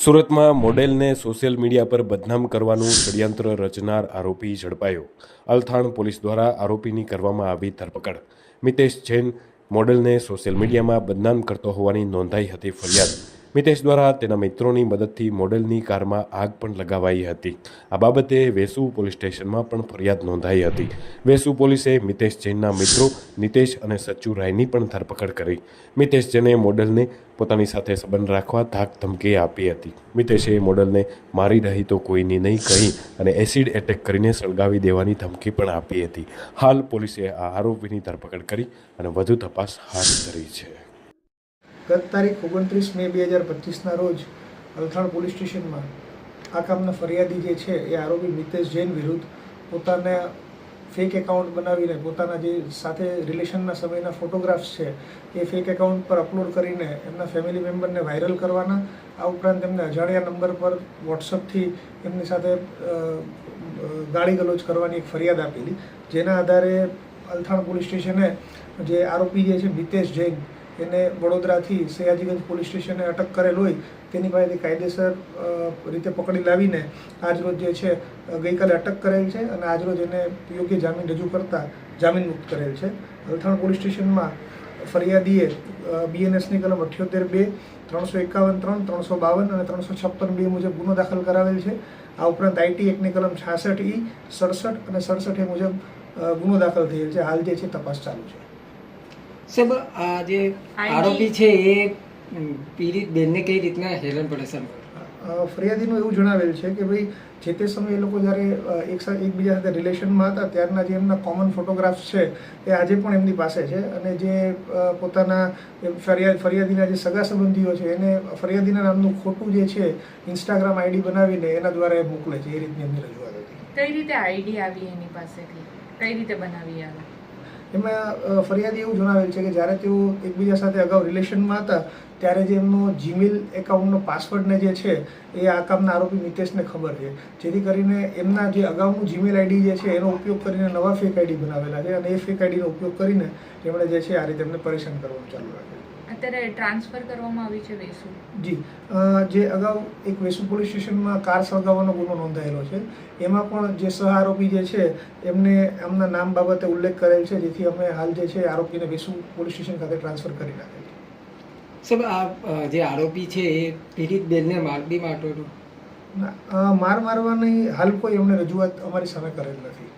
સુરતમાં મોડેલને social media પર બદનામ કરવાનું ષડયંત્ર રચનાર આરોપી ઝડપાયો. અલથાણ પોલીસ દ્વારા આરોપીની કરવામાં આવી ધરપકડ. મિતેશ જૈન મોડેલને સોશિયલ મીડિયામાં બદનામ કરતો હોવાની નોંધાઈ હતી ફરિયાદ. મિતેશ દ્વારા તેના મિત્રોની મદદથી મોડેલની કારમાં આગ પણ લગાવાઈ હતી. આ બાબતે વેસુ પોલીસ સ્ટેશનમાં પણ ફરિયાદ નોંધાઈ હતી. વેસુ પોલીસે મિતેશ જૈનના મિત્રો નિતેશ અને સચ્ચુ રાયની પણ ધરપકડ કરી. મિતેશ જૈને મોડેલને પોતાની સાથે સંબંધ રાખવા ધાક ધમકી આપી હતી. મિતેશે મોડલને મારી રહી તો કોઈની નહીં કહી અને એસિડ એટેક કરીને સળગાવી દેવાની ધમકી પણ આપી હતી. હાલ પોલીસે આ આરોપીની ધરપકડ કરી અને વધુ તપાસ હાથ ધરી છે. ગત તારીખ ઓગણત્રીસ મે બે હજાર પચીસના રોજ અલથાણ પોલીસ સ્ટેશનમાં આ કામના ફરિયાદી જે છે એ આરોપી મિતેશ જૈન વિરુદ્ધ પોતાના ફેક એકાઉન્ટ બનાવીને પોતાના જે સાથે રિલેશનના સમયના ફોટોગ્રાફ્સ છે એ ફેક એકાઉન્ટ પર અપલોડ કરીને એમના ફેમિલી મેમ્બરને વાયરલ કરવાના. આ ઉપરાંત એમને અજાણ્યા નંબર પર વોટ્સઅપથી એમની સાથે ગાળી ગલોચ કરવાની એક ફરિયાદ આપેલી. જેના આધારે અલથાણ પોલીસ સ્ટેશને જે આરોપી જે છે મિતેશ જૈન એને વડોદરાથી સયાજીગંજ પોલીસ સ્ટેશને અટક કરેલ હોય, તેની પાસેથી કાયદેસર રીતે પકડી લાવીને આજરોજ જે છે ગઈકાલે અટક કરેલ છે અને આજરોજ એને યોગ્ય જામીન રજૂ કરતા જામીન મુક્ત કરેલ છે. અલથાણ પોલીસ સ્ટેશનમાં ફરિયાદીએ બીએનએસની કલમ અઠ્યોતેર બે, ત્રણસો એકાવન ત્રણ, ત્રણસો બાવન અને ત્રણસો છપ્પન બે મુજબ ગુનો દાખલ કરાવેલ છે. આ ઉપરાંત આઈટી એકની કલમ છાસઠ ઈ, સડસઠ અને સડસઠ એ મુજબ ગુનો દાખલ થયેલ છે. હાલ જે છે, તપાસ ચાલુ છે. સાહેબ આ જે આરોપી છે એ પીડિત બેનને કઈ રીતના હેરાન પડે કરે? ફરિયાદીનું એવું જણાવેલ છે કે ભાઈ જે તે સમયે એ લોકો જ્યારે એક સાથે એકબીજા સાથે રિલેશનમાં હતા ત્યારના જે એમના કોમન ફોટોગ્રાફ્સ છે એ આજે પણ એમની પાસે છે અને જે પોતાના ફરિયાદ ફરિયાદીના જે સગા સંબંધીઓ છે એને ફરિયાદીના નામનું ખોટું જે છે ઇન્સ્ટાગ્રામ આઈડી બનાવીને એના દ્વારા એ મોકલે છે એ રીતની એમની રજૂઆત હતી. કઈ રીતે આઈડી આવી એની પાસેથી? કઈ રીતે બનાવી આવે? એમાં ફરિયાદ એવું જણાવેલ છે કે જ્યારે તેઓ એકબીજા સાથે અગાઉ રિલેશનમાં હતા, ત્યારે જે એમનો જીમેલ એકાઉન્ટનો પાસવર્ડને જે છે, એ આ કામના આરોપી મિતેશને ખબર છે. જેથી કરીને એમના જે અગાઉનું જીમેલ આઈડી જે છે, એનો ઉપયોગ કરીને નવા ફેક આઈડી બનાવેલા છે અને એ ફેક આઈડીનો ઉપયોગ કરીને એમણે જે છે, આ રીતે એમને પરેશાન કરવાનું ચાલુ રાખ્યું. અત્યારે ટ્રાન્સફર કરવામાં આવી છે વેસુ. જી જે અગાઉ એક વેસુ પોલીસ સ્ટેશનમાં કાર સળગાવવાનો ગુનો નોંધાયેલો છે. એમાં પણ જે સહ આરોપી જે છે એમને એમના નામ બાબતે ઉલ્લેખ કરેલ છે જેથી અમે હાલ જે છે આરોપીને વેસુ પોલીસ સ્ટેશન ખાતે ટ્રાન્સફર કરી નાખેલ છે. સર આ જે આરોપી છે એ પીડિત બેનને મારબી માટો માર મારવાની હાલ કોઈ એમણે રજૂઆત અમારી સામે કરેલ નથી.